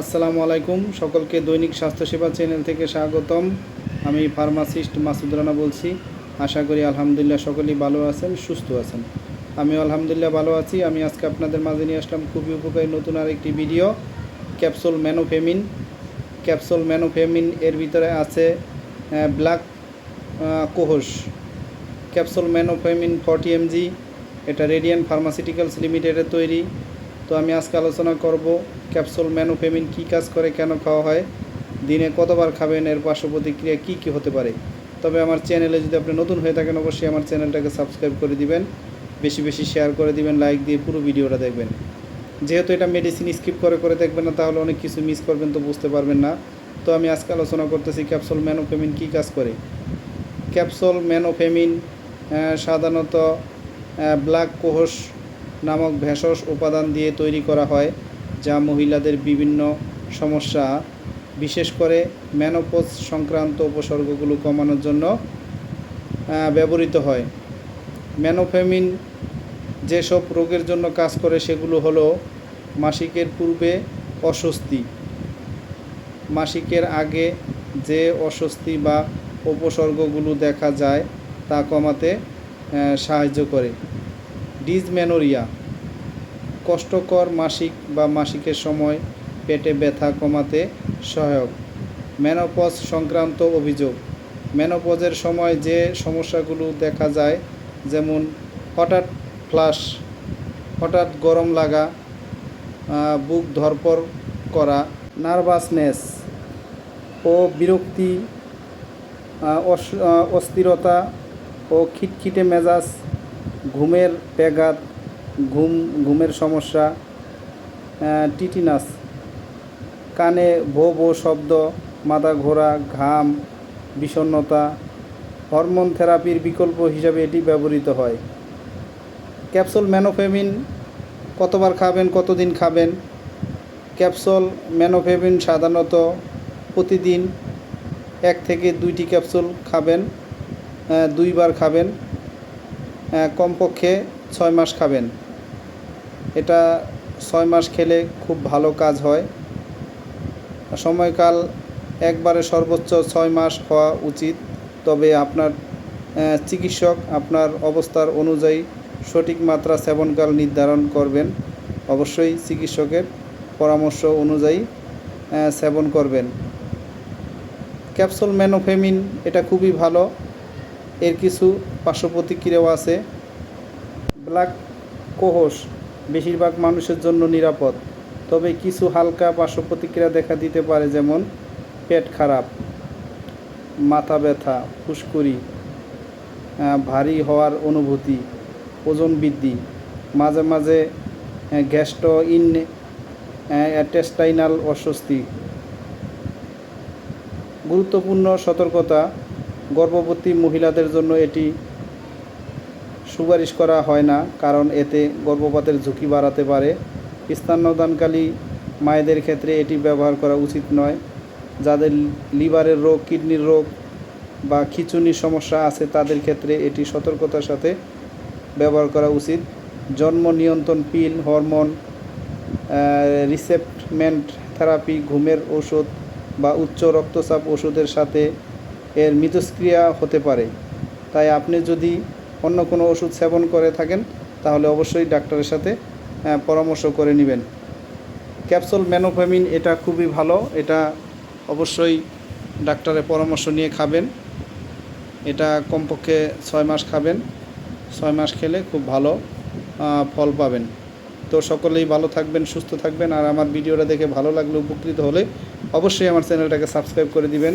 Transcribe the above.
আসসালামু আলাইকুম। সকলকে দৈনিক স্বাস্থ্যসেবা চ্যানেল থেকে স্বাগতম। আমি ফার্মাসিস্ট মাসুদ রানা বলছি। আশা করি আলহামদুলিল্লাহ সকলেই ভালো আছেন, সুস্থ আছেন। আমি আলহামদুলিল্লাহ ভালো আছি। আমি আজকে আপনাদের মাঝে নিয়ে আসলাম খুবই উপকারী নতুন আর একটি video, capsule Manofemin. Capsule Manofemin এর ভিতরে আছে black cohosh capsule Manofemin forty mg, এটা রেডিয়ান ফার্মাসিউটিক্যালস লিমিটেডের তৈরি। তো আমি আজকে আলোচনা করব ক্যাপসুল ম্যানোফেমিন কী কাজ করে, কেন খাওয়া হয়, দিনে কতবার খাবেন, এর পার্শ্ব প্রতিক্রিয়া কী কী হতে পারে। তবে আমার চ্যানেলে যদি আপনি নতুন হয়ে থাকেন, অবশ্যই আমার চ্যানেলটাকে সাবস্ক্রাইব করে দিবেন, বেশি বেশি শেয়ার করে দিবেন, লাইক দিয়ে পুরো ভিডিওটা দেখবেন। যেহেতু এটা মেডিসিন স্কিপ করে করে দেখবেন না, তাহলে অনেক কিছু মিস করবেন তো বুঝতে পারবেন না। তো আমি আজকে আলোচনা করতেছি ক্যাপসুল ম্যানোফেমিন কী কাজ করে। ক্যাপসুল ম্যানোফেমিন সাধারণত ব্ল্যাক কোহস নামক ভেষজ উপাদান দিয়ে তৈরি করা হয়, যা মহিলাদের বিভিন্ন সমস্যা, বিশেষ করে ম্যানোপোজ সংক্রান্ত উপসর্গগুলো কমানোর জন্য ব্যবহৃত হয়। ম্যানোফেমিন যেসব রোগের জন্য কাজ করে সেগুলো হলো মাসিকের পূর্বে অস্বস্তি, মাসিকের আগে যে অস্বস্তি বা উপসর্গগুলো দেখা যায় তা কমাতে সাহায্য করে। ডিজমেনোরিয়া, কষ্টকর মাসিক বা মাসিকের সময় পেটে ব্যথা কমাতে সহায়ক। মেনোপজ সংক্রান্ত অভিযোগ। মেনোপজের সময় যে সমস্যাগুলো দেখা যায়, যেমন হঠাৎ ফ্লাশ, হঠাৎ গরম লাগা বুক ধরপর করা, নার্ভাসনেস ও বিরক্তি অস্থিরতা ও খিটখিটে মেজাজ ঘুমের ব্যাঘাত, ঘুম, ঘুমের সমস্যা টিটিনাস, কানে ভো ভো শব্দ, মাথা ঘোরা, ঘাম, বিষণ্ণতা, হরমোন থেরাপির বিকল্প হিসাবে এটি ব্যবহৃত হয়। ক্যাপসুল ম্যানোফেমিন কতবার খাবেন, কতদিন খাবেন? ক্যাপসুল ম্যানোফেমিন সাধারণত প্রতিদিন এক থেকে দুইটি ক্যাপসুল খাবেন দুইবার খাবেন। কমপক্ষে ছয় মাস খাবেন। এটা ছয় মাস খেলে খুব ভালো কাজ হয়। সময়কাল একবারে সর্বোচ্চ ছয় মাস হওয়া উচিত। তবে আপনার চিকিৎসক আপনার অবস্থার অনুযায়ী সঠিক মাত্রা সেবনকাল নির্ধারণ করবেন। অবশ্যই চিকিৎসকের পরামর্শ অনুযায়ী সেবন করবেন। ক্যাপসুল ম্যানোফেমিন এটা খুবই ভালো। এর কিছু পার্শ্ব প্রতিক্রিয়াও আছে। ব্ল্যাক কোহস বেশিরভাগ মানুষের জন্য নিরাপদ তবে কিছু হালকা পার্শ্ব প্রতিক্রিয়া দেখা দিতে পারে যেমন পেট খারাপ মাথা ব্যথা ফুসকুড়ি আহ, ভারী হওয়ার অনুভূতি ওজন বৃদ্ধি মাঝে মাঝে গ্যাস্ট্রো ইন অস্বস্তি। গুরুত্বপূর্ণ সতর্কতা গর্ভবতী মহিলাদের জন্য এটি সুপারিশ করা হয় না, কারণ এতে গর্ভপাতের ঝুঁকি বাড়াতে পারে। স্তন্যদানকালী মায়েদের ক্ষেত্রে এটি ব্যবহার করা উচিত নয়। যাদের লিভারের রোগ, কিডনির রোগ বা খিচুনির সমস্যা আছে, তাদের ক্ষেত্রে এটি সতর্কতার সাথে ব্যবহার করা উচিত। জন্ম নিয়ন্ত্রণ পিল, হরমোন রিসেপ্টমেন্ট থেরাপি, ঘুমের ওষুধ বা উচ্চ রক্তচাপ ওষুধের সাথে এর মিথস্ক্রিয়া হতে পারে। তাই আপনি যদি অন্য কোনো ওষুধ সেবন করে থাকেন, তাহলে অবশ্যই ডাক্তারের সাথে পরামর্শ করে নেবেন। ক্যাপসুল ম্যানোফেমিন এটা খুবই ভালো। এটা অবশ্যই ডাক্তারের পরামর্শ নিয়ে খাবেন। এটা কমপক্ষে ছয় মাস খাবেন। ছয় মাস খেলে খুব ভালো ফল পাবেন। তো সকলেই ভালো থাকবেন, সুস্থ থাকবেন। আর আমার ভিডিওটা দেখে ভালো লাগলে উপকৃত হলে অবশ্যই আমার চ্যানেলটাকে সাবস্ক্রাইব করে দিবেন।